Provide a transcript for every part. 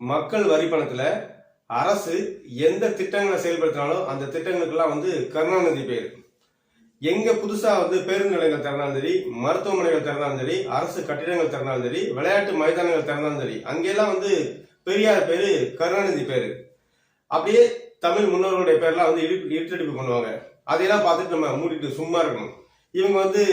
மக்கள் வரி பணத்துல அரசு எந்த திட்டங்களை செயல்படுத்தினாலும் அந்த திட்டங்களுக்கெல்லாம் வந்து கருணாநிதி பேர். எங்க புதுசா வந்து பேருந்து நிலையங்கள் திறந்தாலும் சரி மருத்துவமனைகள் திறந்தாலும் சரி அரசு கட்டிடங்கள் திறந்தாலும் சரி விளையாட்டு மைதானங்கள் திறந்தாலும் சரி அங்கெல்லாம் வந்து பெரியார் பேரு கருணாநிதி பேரு. அப்படியே தமிழ் முன்னோர்களுடைய பேர்லாம் வந்து இடி இடித்தடிப்பு பண்ணுவாங்க. அதையெல்லாம் பார்த்துட்டு நம்ம மூடிட்டு சும்மா இருக்கணும். இவங்க வந்து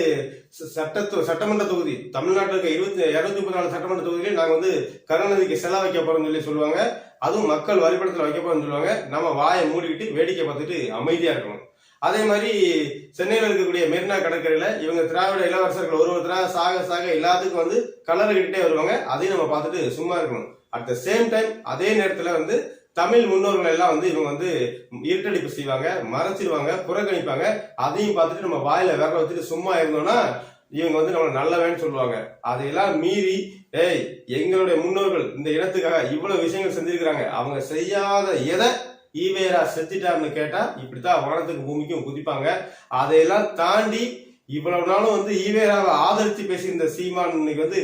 ச- சட்டமன்ற தொகுதி தமிழ்நாட்டில் இருக்க இருபத்தி இரநூத்தி முப்பத்தி நாலு சட்டமன்ற தொகுதியிலே நாங்கள் வந்து கருணாநிதிக்கு செலா வைக்க போறோம்னு சொல்லி சொல்லுவாங்க. அதுவும் மக்கள் வரிப்படத்தில் வைக்க போறோம்னு சொல்லுவாங்க. நம்ம வாயை மூடிக்கிட்டு வேடிக்கை பார்த்துட்டு அமைதியாக இருக்கணும். அதே மாதிரி சென்னையில் இருக்கக்கூடிய மெரினா கடற்கரையில் இவங்க திராவிட இளவரசர்கள் ஒரு ஒருத்தராக சாக சாக எல்லாத்துக்கும் வந்து கலரிக்கிட்டே வருவாங்க. அதையும் நம்ம பார்த்துட்டு சும்மா இருக்கணும். அட் த சேம் டைம் அதே நேரத்தில் வந்து தமிழ் முன்னோர்கள் எல்லாம் வந்து இவங்க வந்து இருட்டடிப்பு செய்வாங்க மறைச்சிருவாங்க புறக்கணிப்பாங்க. அதையும் பார்த்துட்டு நம்ம வாயில விரல வச்சுட்டு சும்மா இருந்தோம்னா இவங்க வந்து நம்மளை நல்லவன்னு சொல்லுவாங்க. அதையெல்லாம் மீறி ஏய் எங்களுடைய முன்னோர்கள் இந்த இனத்துக்காக இவ்வளவு விஷயங்கள் செஞ்சிருக்கிறாங்க. அவங்க செய்யாத எதை ஈவேரா செஞ்சிட்டாருன்னு கேட்டா இப்படித்தான் வானத்துக்கு பூமிக்கும் குதிப்பாங்க. அதையெல்லாம் தாண்டி இவ்வளவு நாளும் வந்து ஈவேராவை ஆதரித்து பேசியிருந்த சீமான் இன்னைக்கு வந்து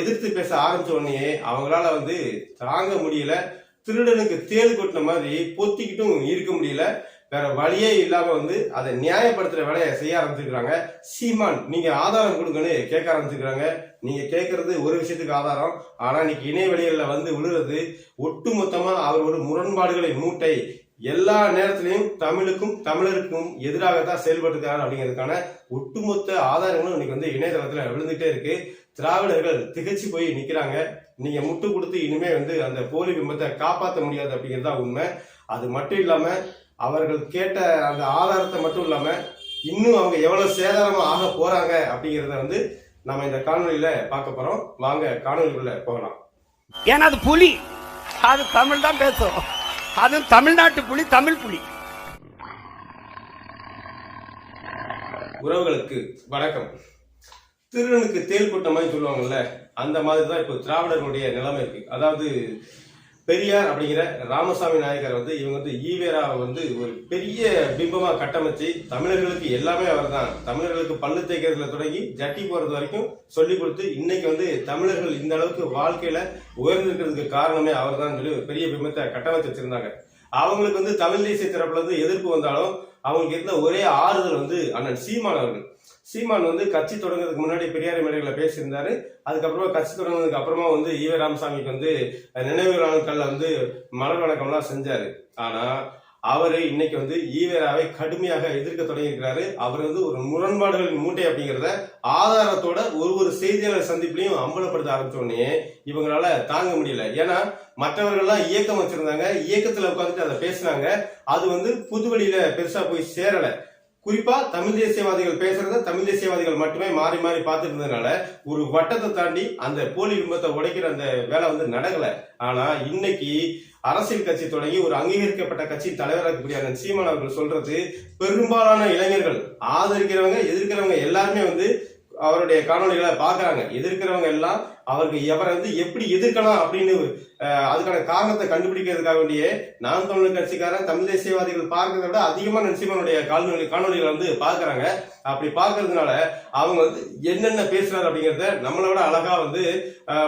எதிர்த்து பேச ஆரம்பிச்ச உடனே அவங்களால வந்து தாங்க முடியல. திருடனுக்கு தேள் கொட்டின மாதிரி பொத்திக்கிட்டும் இருக்க முடியல. வேற வழியே இல்லாம வந்து அதை நியாயப்படுத்துற வேலையை செய்ய ஆரம்பிச்சிருக்கிறாங்க. சீமான் நீங்க ஆதாரம் கொடுங்கன்னு கேட்க ஆரம்பிச்சிருக்கிறாங்க. நீங்க கேட்கறது ஒரு விஷயத்துக்கு ஆதாரம். ஆனா இன்னைக்கு இணைய வழிகள்ல வந்து விழுறது ஒட்டுமொத்தமா அவர் ஒரு முரண்பாடுகளை மூட்டை எல்லா நேரத்திலையும் தமிழுக்கும் தமிழருக்கும் எதிராகத்தான் செயல்பட்டுருக்காரு அப்படிங்கிறதுக்கான ஒட்டுமொத்த ஆதாரங்களும் இன்னைக்கு வந்து இணையதளத்துல விழுந்துட்டே இருக்கு. திராவிடர்கள் திகச்சு போய் நிக்கிறாங்க. நீங்க முட்டு கொடுத்து இனிமே வந்து அந்த போலி பிம்பத்தை காப்பாற்ற முடியாது அப்படிங்கிறது உண்மை. அது மட்டும் இல்லாம அவர்கள் கேட்ட அந்த ஆதாரத்தை மட்டும் இல்லாம இன்னும் அவங்க எவ்வளவு சேதாரமா ஆக போறாங்க அப்படிங்கறத வந்து நம்ம இந்த காணொலியில பார்க்க போறோம். வாங்க காணொலிக்குள்ள போகலாம். ஏன்னா அது புலி. அது தமிழ் தான் பேசும் அது தமிழ்நாட்டு புலி தமிழ் புலி. உறவுகளுக்கு வணக்கம். திருடனுக்கு தேல் கொட்ட மாதிரி சொல்லுவாங்கல்ல அந்த மாதிரி தான் இப்போ திராவிடர்களுடைய நிலைமை இருக்கு. அதாவது பெரியார் அப்படிங்கிற ராமசாமி நாயக்கர் வந்து இவங்க வந்து ஈவேராவை வந்து ஒரு பெரிய பிம்பமாக கட்டமைச்சு தமிழர்களுக்கு எல்லாமே அவர் தான் தமிழர்களுக்கு பல்லு தேய்க்கிறதுல தொடங்கி ஜட்டி போகிறது வரைக்கும் சொல்லி கொடுத்து இன்னைக்கு வந்து தமிழர்கள் இந்த அளவுக்கு வாழ்க்கையில உயர்ந்திருக்கிறதுக்கு காரணமே அவர் தான் சொல்லி ஒரு பெரிய பிம்பத்தை கட்டமைச்சு வச்சிருந்தாங்க. அவங்களுக்கு வந்து தமிழ் தேசிய தரப்புல இருந்து எதிர்ப்பு வந்தாலும் அவங்களுக்கு இருந்த ஒரே ஆறுதல் வந்து அண்ணன் சீமான் அவர்கள். சீமான் வந்து கட்சி தொடங்குறதுக்கு முன்னாடி பெரியார் மேடைகளை பேசியிருந்தாரு. அதுக்கப்புறமா கட்சி தொடங்குனதுக்கு அப்புறமா வந்து ஈவே ராமசாமிக்கு வந்து நினைவு நாட்கள்ல வந்து மலர் வணக்கம்லாம் செஞ்சாரு. ஆனா அவரு இன்னைக்கு வந்து ஈவேராவை கடுமையாக எதிர்க்க தொடங்கியிருக்கிறாரு. அவர் வந்து ஒரு முரண்பாடுகளின் மூட்டை அப்படிங்கிறத ஆதாரத்தோட ஒரு ஒரு செய்தியாளர் சந்திப்புலையும் அம்பலப்படுத்த ஆரம்பிச்சோடனே இவங்களால தாங்க முடியல. ஏன்னா மற்றவர்கள்லாம் இயக்கம் வச்சிருந்தாங்க. இயக்கத்துல உட்காந்துட்டு அதை பேசினாங்க. அது வந்து புதுவெளியில பெருசா போய் சேரல. குறிப்பா தமிழ் தேசியவாதிகள் பேசுறத தமிழ் தேசியவாதிகள் மட்டுமே மாறி மாறி பார்த்துட்டு இருந்ததுனால ஒரு வட்டத்தை தாண்டி அந்த போலி பிம்பத்தை உடைக்கிற அந்த வேலை வந்து நடக்கல. ஆனா இன்னைக்கு அரசியல் கட்சி தொடங்கி ஒரு அங்கீகரிக்கப்பட்ட கட்சியின் தலைவராக இருக்கக்கூடிய அண்ணன் சீமான் அவர்கள் சொல்றது பெரும்பாலான இளைஞர்கள் ஆதரிக்கிறவங்க எதிர்க்கிறவங்க எல்லாருமே வந்து அவருடைய காணொளிகளை பாக்குறாங்க எதிர்க்கிறவங்க எல்லாம் அவருக்கு எவரை வந்து எப்படி எதிர்க்கலாம் அப்படின்னு அதுக்கான காரணத்தை கண்டுபிடிக்கிறதுக்காக வேண்டியே நாம் தமிழர் கட்சிக்காரன் தமிழ் தேசியவாதிகள் பார்க்கறத விட அதிகமாக நரசிம்மனுடைய காணொலி காணொலிகளை வந்து பார்க்குறாங்க. அப்படி பார்க்கறதுனால அவங்க வந்து என்னென்ன பேசுறாரு அப்படிங்கிறத நம்மளை விட அழகா வந்து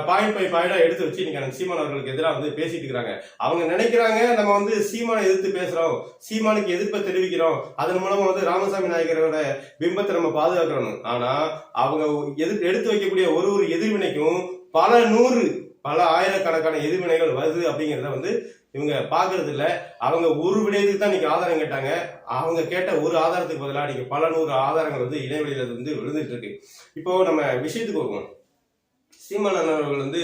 பாயிண்ட் பை பாயிண்டா எடுத்து வச்சு இன்னைக்கு சீமான் அவர்களுக்கு எதிராக வந்து பேசிட்டு இருக்கிறாங்க அவங்க நினைக்கிறாங்க நம்ம வந்து சீமானை எதிர்த்து பேசுறோம் சீமானுக்கு எதிர்ப்பை தெரிவிக்கிறோம். அதன் மூலமா வந்து ராமசாமி நாயகரோட பிம்பத்தை நம்ம பாதுகாக்கிறோம் ஆனா அவங்க எதிர் எடுத்து வைக்கக்கூடிய ஒரு ஒரு எதிர்வினைக்கும் பல நூறு பல ஆயிரக்கணக்கான எதிர்வினைகள் வருது அப்படிங்கிறத வந்து இவங்க பாக்குறது இல்ல அவங்க ஒரு விடயத்துக்கு தான் நீங்கள் ஆதாரம் கேட்டாங்க. அவங்க கேட்ட ஒரு ஆதாரத்துக்கு பதிலாக நீங்கள் பல நூறு ஆதாரங்கள் வந்து இடைவெளியில வந்து விழுந்துட்டு இருக்கு இப்போ நம்ம விஷயத்துக்கு வருவோம். சீமான் அவர்கள் வந்து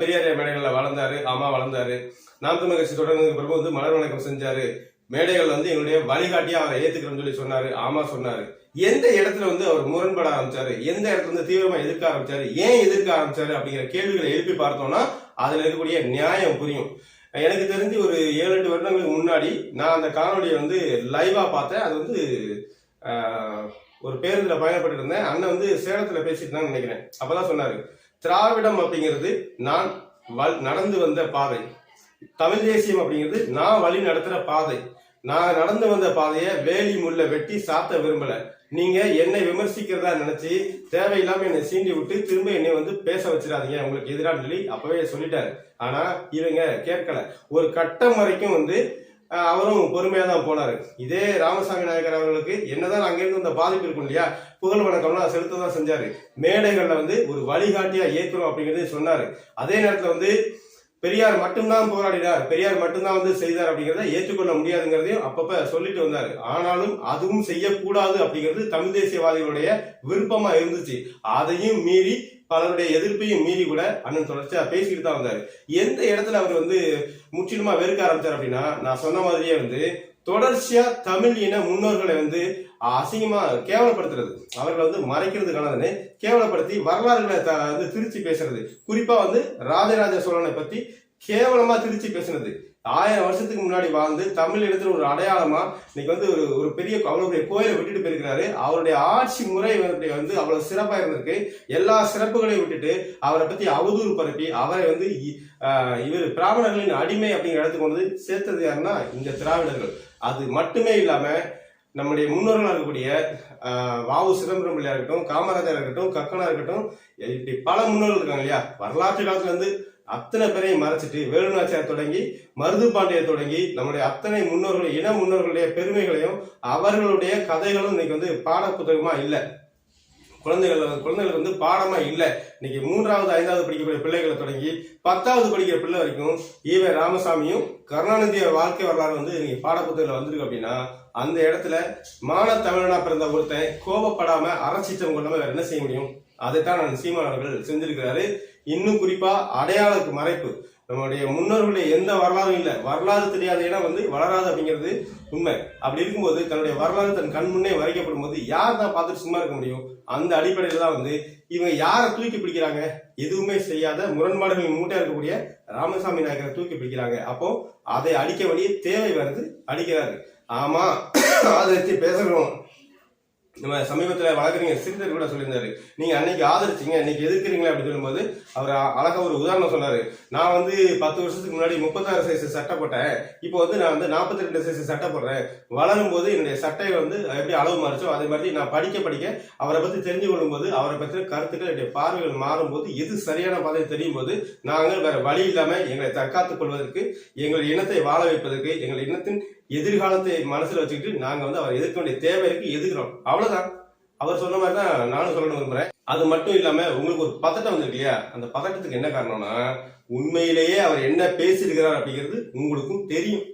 பெரியார் மேடைகள்ல வளர்ந்தாரு ஆமா வளர்ந்தாரு. நாம் தமிழ் கட்சி தொடர்ந்ததுக்கு பிறகு வந்து மலர் வணக்கம் செஞ்சாரு. மேடைகள் வந்து எங்களுடைய வழிகாட்டியா அவரை ஏத்துக்கிறோம்னு சொல்லி சொன்னாரு. ஆமா சொன்னாரு. எந்த இடத்துல வந்து அவர் முரண்பட ஆரம்பிச்சாரு? எந்த இடத்துல வந்து தீவிரமா எதிர்க்க ஆரம்பிச்சாரு? ஏன் எதிர்க்க ஆரம்பிச்சாரு அப்படிங்கிற கேள்விகளை எழுப்பி பார்த்தோம்னா அதுல இருக்கக்கூடிய நியாயம் புரியும். எனக்கு தெரிஞ்சு ஒரு ஏழு எட்டு வருடங்களுக்கு முன்னாடி நான் அந்த காணொலியை வந்து லைவா பார்த்தேன். அது வந்து ஒரு பேருந்துல பயணப்பட்டு இருந்தேன். அண்ணன் வந்து சேலத்துல பேசிட்டு தான் நினைக்கிறேன். அப்பதான் சொன்னாரு திராவிடம் அப்படிங்கிறது நான் வல்- நடந்து வந்த பாதை. தமிழ் தேசியம் அப்படிங்கிறது நான் வழி நடத்துற பாதை. நான் நடந்து வந்த பாதையை வேலி முள்ள வெட்டி சாத்த விரும்பல. நீங்க என்னை விமர்சிக்கிறதா நினைச்சு தேவையில்லாம என்னை சீண்டி விட்டு திரும்ப என்னை வந்து பேச வச்சிடாதீங்க. உங்களுக்கு எதிரான சொல்லி அப்பவே சொல்லிட்டாரு. ஆனா இவங்க கேட்கல. ஒரு கட்டம் வரைக்கும் வந்து அவரும் பொறுமையா தான் போனாரு. இதே ராமசாமி நாயக்கர் அவர்களுக்கு என்னதான் அங்கிருந்து அந்த பாதிப்பு இருக்கும் இல்லையா? புகழ் வணக்கம்லாம் செலுத்த தான் செஞ்சாரு. மேடைகள்ல வந்து ஒரு வழிகாட்டியா ஏற்கிறோம் அப்படிங்கிறது சொன்னாரு. அதே நேரத்துல வந்து பெரியார் மட்டும்தான் போராடினார். பெரியார் மட்டும்தான் வந்து செய்தார் அப்படிங்கிறத ஏற்றுக்கொள்ள முடியாதுங்கிறதையும் அப்பப்ப சொல்லிட்டு வந்தாரு. ஆனாலும் அதுவும் செய்யக்கூடாது அப்படிங்கிறது தமிழ் தேசியவாதிகளுடைய விருப்பமா இருந்துச்சு. அதையும் மீறி பலருடைய எதிர்ப்பையும் மீறி கூட அண்ணன் தொடர்ச்சியா பேசிக்கிட்டு தான் வந்தாரு. எந்த இடத்துல அவர் வந்து முற்றிலுமா வெறுக்க ஆரம்பிச்சார் அப்படின்னா நான் சொன்ன மாதிரியே வந்து தொடர்ச்சியா தமிழ் இன முன்னோர்களை வந்து அசிங்கமா கேவலப்படுத்துறது. அவர்களை வந்து மறைக்கிறதுக்கானதுன்னு கேவலப்படுத்தி வரலாறுகளை த- வந்து திருச்சி பேசுறது. குறிப்பா வந்து ராஜராஜ சோழனை பத்தி கேவலமா திருச்சி பேசுனது. ஆயிரம் வருஷத்துக்கு முன்னாடி வாழ்ந்து தமிழ் இடத்துல ஒரு அடையாளமா இன்னைக்கு வந்து ஒரு ஒரு பெரிய அவ்வளவு பெரிய கோயிலை விட்டுட்டு போயிருக்கிறாரு. அவருடைய ஆட்சி முறை வந்து வந்து அவ்வளவு சிறப்பா இருந்திருக்கு. எல்லா சிறப்புகளையும் விட்டுட்டு அவரை பத்தி அவதூறு பரப்பி அவரை வந்து இ- இவர் பிராமணர்களின் அடிமை அப்படிங்கிற இடத்துக்கு கொண்டு வந்து சேர்த்தது யாருன்னா இந்த திராவிடர்கள். அது மட்டுமே இல்லாமல் நம்முடைய முன்னோர்களாக இருக்கக்கூடிய வாவு சிதம்பரம் பிள்ளையா இருக்கட்டும் காமராஜர் இருக்கட்டும் கக்கனா இருக்கட்டும் இப்படி பல முன்னோர்கள் இருக்காங்க இல்லையா? வரலாற்று காலத்துல இருந்து அத்தனை பேரையும் மறைச்சிட்டு வேலுநாச்சியார் தொடங்கி மருது பாண்டியர் தொடங்கி நம்முடைய அத்தனை முன்னோர்கள் இன முன்னோர்களுடைய பெருமைகளையும் அவர்களுடைய கதைகளும் இன்னைக்கு வந்து பாட புத்தகமா இல்லை. குழந்தைகள் குழந்தைகளுக்கு வந்து பாடமா இல்லை. இன்னைக்கு மூன்றாவது ஐந்தாவது படிக்கக்கூடிய பிள்ளைகளை தொடங்கி பத்தாவது படிக்கிற பிள்ளை வரைக்கும் ஈவே ராமசாமியும் கருணாநிதிய வாழ்க்கை வரலாறு வந்து இன்னைக்கு பாடப்புத்தகத்தில் வந்திருக்கு அப்படின்னா அந்த இடத்துல மான தமிழனா பிறந்த ஒருத்தன் கோபப்படாம அரசிச்சம் கொள்ளாம வேற என்ன செய்ய முடியும்? அதைத்தான் நான் சீமான் அவர்கள் செஞ்சிருக்கிறாரு. இன்னும் குறிப்பா அடையாளக்கு மறைப்பு. நம்மளுடைய முன்னோர்களுடைய எந்த வரலாறும் இல்லை. வரலாறு தெரியாத இடம் வந்து வளராது அப்படிங்கிறது உண்மை. அப்படி இருக்கும்போது தன்னுடைய வரலாறு தன் கண் முன்னே வரைக்கப்படும் போது யார் தான் பார்த்துட்டு சும்மா இருக்க முடியும்? அந்த அடிப்படையில் தான் வந்து இவங்க யாரை தூக்கி பிடிக்கிறாங்க? எதுவுமே செய்யாத முரண்பாடுகளின் மூட்டையாக இருக்கக்கூடிய ராமசாமி நாயக்கரை தூக்கி பிடிக்கிறாங்க. அப்போ அதை அடிக்க வேண்டிய தேவை வருது அடிக்கிறாரு. ஆமா அதை வச்சு பேசணும் நம்ம சமீபத்தில் வழக்கறிஞர் சிறிதர் கூட சொல்லியிருந்தாரு. நீங்கள் அன்னைக்கு ஆதரிச்சிங்க இன்னைக்கு எதிர்க்கிறீங்களா அப்படின்னு சொல்லும்போது அவர் அழகா ஒரு உதாரணம் சொன்னார். நான் வந்து பத்து வருஷத்துக்கு முன்னாடி முப்பத்தாறு சைஸ் சட்டை போட்டேன். இப்போ வந்து நான் வந்து நாற்பத்தி ரெண்டு சைஸ் சட்டை போடுறேன். வளரும் போது என்னுடைய சட்டையை வந்து எப்படி அளவு மாறிச்சோ அதே மாதிரி நான் படிக்க படிக்க அவரை பற்றி தெரிஞ்சு கொள்ளும்போது அவரை பற்றின கருத்துக்கள் என்னுடைய பார்வைகள் மாறும்போது எது சரியான பாதை தெரியும் போது நாங்கள் வேற வழி இல்லாமல் எங்களை தற்காத்துக் கொள்வதற்கு எங்கள் இனத்தை வாழ வைப்பதற்கு எங்கள் இனத்தின் எதிர்காலத்தை மனசுல வச்சுக்கிட்டு நாங்க வந்து அவர் எதிர்க்க வேண்டிய தேவைக்கு எதிர்க்கிறோம். அவ்வளவுதான். அவர் சொன்ன மாதிரி தான் நானும் சொல்லணும் விரும்புறேன். அது மட்டும் இல்லாம உங்களுக்கு ஒரு பதட்டம் வந்திருக்கு இல்லையா? அந்த பதட்டத்துக்கு என்ன காரணம்னா உண்மையிலேயே அவர் என்ன பேசியிருக்கிறார் அப்படிங்கிறது உங்களுக்கும் தெரியும்.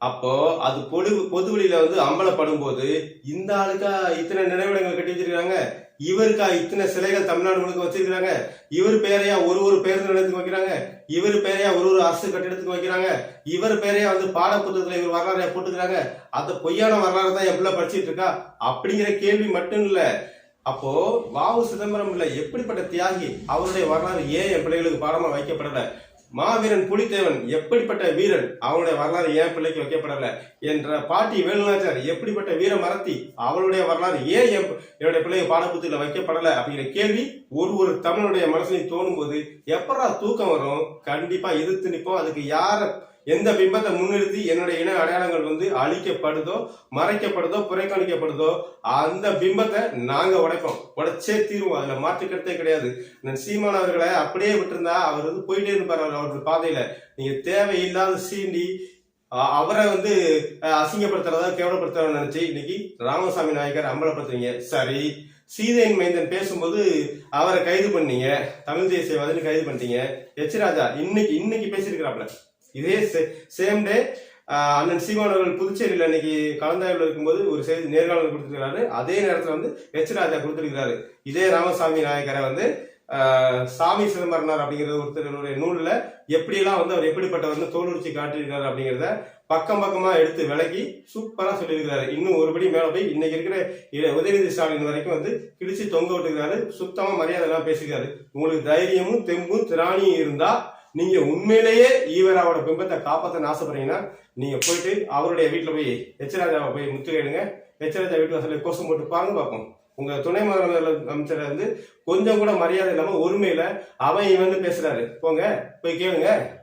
அப்போ அது பொது பொது வழியில வந்து அம்பலப்படும் போது இந்த ஆளுக்கா இத்தனை நினைவிடங்கள் கட்டி வச்சிருக்காங்க இவருக்கா இத்தனை சிலைகள் தமிழ்நாடு முழுக்க வச்சிருக்காங்க இவர் பேரையா ஒரு ஒரு பேருந்து நிலையத்துக்கு வைக்கிறாங்க? இவர் பேரையா ஒரு ஒரு அரசு கட்டிடத்துக்கு வைக்கிறாங்க? இவர் பேரையா வந்து பாடப்புத்தகத்துல இவர் வரலாறு போட்டுக்கிறாங்க? அந்த பொய்யான வரலாறு தான் என் பிள்ளை படிச்சிட்டு இருக்கா? அப்படிங்கிற கேள்வி மட்டும் இல்ல. அப்போ வாவு சிதம்பரம் இல்ல எப்படிப்பட்ட தியாகி அவருடைய வரலாறு ஏன் என் பிள்ளைகளுக்கு பாடமா வைக்கப்படல? மாவீரன் புலித்தேவன் எப்படிப்பட்ட வீரன்? அவனுடைய வரலாறு ஏன் பிள்ளைக்கு வைக்கப்படல? என்ற பாட்டி வேலுநாச்சார் எப்படிப்பட்ட வீர மரத்தி? அவளுடைய வரலாறு ஏன் என் என்னுடைய பிள்ளைங்க பாடப்புத்தில வைக்கப்படல? அப்படிங்கிற கேள்வி ஒரு ஒரு தமிழனுடைய மனசுலையும் தோணும் போது எப்படா தூக்கம் வரும்? கண்டிப்பா எதிர்த்து நிற்போம் அதுக்கு யாரை எந்த பிம்பத்தை முன்னிறுத்தி என்னுடைய இன அடையாளங்கள் வந்து அழிக்கப்படுதோ மறைக்கப்படுதோ புறக்கணிக்கப்படுதோ அந்த பிம்பத்தை நாங்க உடைப்போம். உடைச்சே தீருவோம். அதுல மாற்றுக்கிறதே கிடையாது. நான் சீமான் அவர்களை அப்படியே விட்டுருந்தா அவர் வந்து போயிட்டே இருப்பார் அவர் அவருடைய பாதையில. நீங்க தேவையில்லாத சீண்டி அவரை வந்து அசிங்கப்படுத்துறதா கேவலப்படுத்துறதா நினைச்சு இன்னைக்கு ராமசாமி நாயக்கர் அம்பலப்படுத்துறீங்க. சரி. சீதையின் மைந்தன் பேசும்போது அவரை கைது பண்ணீங்க. தமிழ் தேசியவாதின்னு கைது பண்ணிட்டீங்க. எச் ராஜா இன்னைக்கு இன்னைக்கு பேசியிருக்கிறாப்ல இதே சேம் டே அண்ணன் சீமான் அவர்கள் புதுச்சேரியில் இன்னைக்கு கலந்தாய்வில் இருக்கும்போது ஒரு செய்தி நேர்காணல் கொடுத்துருக்கிறாரு. அதே நேரத்தில் வந்து எச் ராஜா கொடுத்துருக்கிறாரு. இதே ராமசாமி நாயக்கரை வந்து சாமி சிதம்பரனார் அப்படிங்கிற ஒருத்தருடைய நூலில் எப்படியெல்லாம் வந்து அவர் எப்படிப்பட்ட வந்து தோலுரிச்சி காட்டியிருக்கிறார் அப்படிங்கிறத பக்கம் பக்கமாக எடுத்து விலகி சூப்பராக சொல்லியிருக்கிறாரு. இன்னும் ஒருபடி மேலே போய் இன்னைக்கு இருக்கிற உதயநிதி ஸ்டாலின் வரைக்கும் வந்து கிழிச்சு தொங்க விட்டுருக்காரு சுத்தமாக மரியாதைலாம் பேசிக்கிறாரு உங்களுக்கு தைரியமும் தெம்பும் திராணியும் இருந்தால் நீங்க உண்மையிலேயே ஈவராவோட பிம்பத்தை காப்பாற்ற ஆசைப்படுறீங்கன்னா நீங்க போயிட்டு அவருடைய வீட்டுல போய் எச்சராஜாவை போய் முற்றுகையிடுங்க எச்சராஜா வீட்டு வாசல்ல கோஷம் போட்டு பாருங்க பார்ப்போம். உங்க துணை முதலமைச்சர் அமைச்சர் வந்து கொஞ்சம் கூட மரியாதை இல்லாம ஒருமையில அவன் இவன் பேசுறாரு. போங்க போய் கேளுங்க.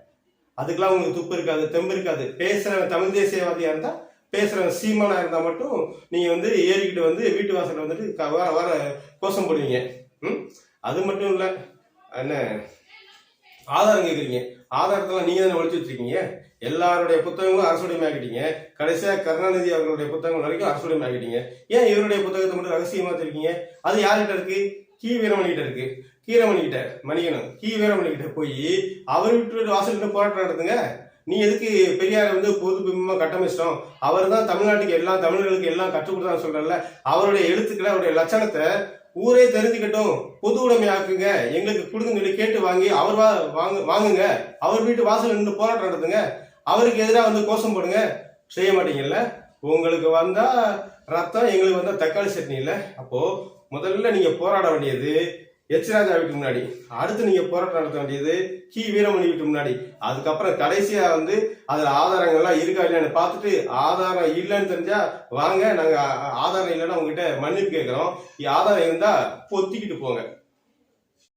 அதுக்கெல்லாம் உங்களுக்கு துப்பு இருக்காது தெம்பு இருக்காது. பேசுறவன் தமிழ் தேசியவாதியா இருந்தா பேசுறவன் சீமானா இருந்தா மட்டும் நீங்க வந்து ஏறிக்கிட்டு வந்து வீட்டு வாசல்ல வந்துட்டு வர வர கோஷம் போடுவீங்க. ம்? அது மட்டும் இல்லை. என்ன? ஆதாரம் கேட்குறீங்க. ஆதாரத்தெல்லாம் நீங்க தானே ஒழிச்சு வச்சிருக்கீங்க. எல்லாருடைய புத்தகங்களும் அரசுடைமையாக்கிட்டீங்க கடைசியாக கருணாநிதி அவர்களுடைய புத்தகங்கள் வரைக்கும் அரசுடைமையாக்கிட்டீங்க ஏன் இவருடைய புத்தகத்தை மட்டும் ரகசியமா வச்சிருக்கீங்க? அது யார்கிட்ட இருக்கு? கி. வீரமணிகிட்ட இருக்கு. கீரமணி கிட்ட மணிகனும் கி. வீரமணி கிட்ட போய் அவர் விட்டு வாசல் போராட்டம் நடத்துங்க. நீ எதுக்கு பெரியார் வந்து பொது பிம்பமா கட்டமைச்சிட்டோம்? அவர் தான் தமிழ்நாட்டுக்கு எல்லாம் தமிழர்களுக்கு எல்லாம் கற்றுக் கொடுத்தான்னு சொல்றல அவருடைய எழுத்துக்களை அவருடைய லட்சணத்தை ஊரே தெரிஞ்சுக்கட்டும். பொது உடைமை ஆக்குங்க. எங்களுக்கு கொடுங்கன்னு சொல்லி கேட்டு வாங்கி அவர் வா வாங்க வாங்குங்க. அவர் வீட்டு வாசல் நின்று போராட்டம் நடத்துங்க. அவருக்கு எதிராக வந்து கோஷம் போடுங்க. செய்ய மாட்டீங்கல்ல? உங்களுக்கு வந்தா ரத்தம் எங்களுக்கு வந்தா தக்காளி சட்னி இல்லை அப்போ முதல்ல நீங்க போராட வேண்டியது எச் ராஜா வீட்டுக்கு முன்னாடி. அடுத்து நீங்க போராட்டம் நடத்த வேண்டியது கி. வீரமணி வீட்டுக்கு முன்னாடி. அதுக்கப்புறம் கடைசியா வந்து அதுல ஆதாரங்கள்லாம் இருக்கா இல்லையான்னு பார்த்துட்டு ஆதாரம் இல்லைன்னு தெரிஞ்சா வாங்க நாங்க ஆதாரம் இல்லைன்னா உங்ககிட்ட மன்னிப்பு கேட்கிறோம். ஆதாரம் இருந்தா பொத்திக்கிட்டு போங்க.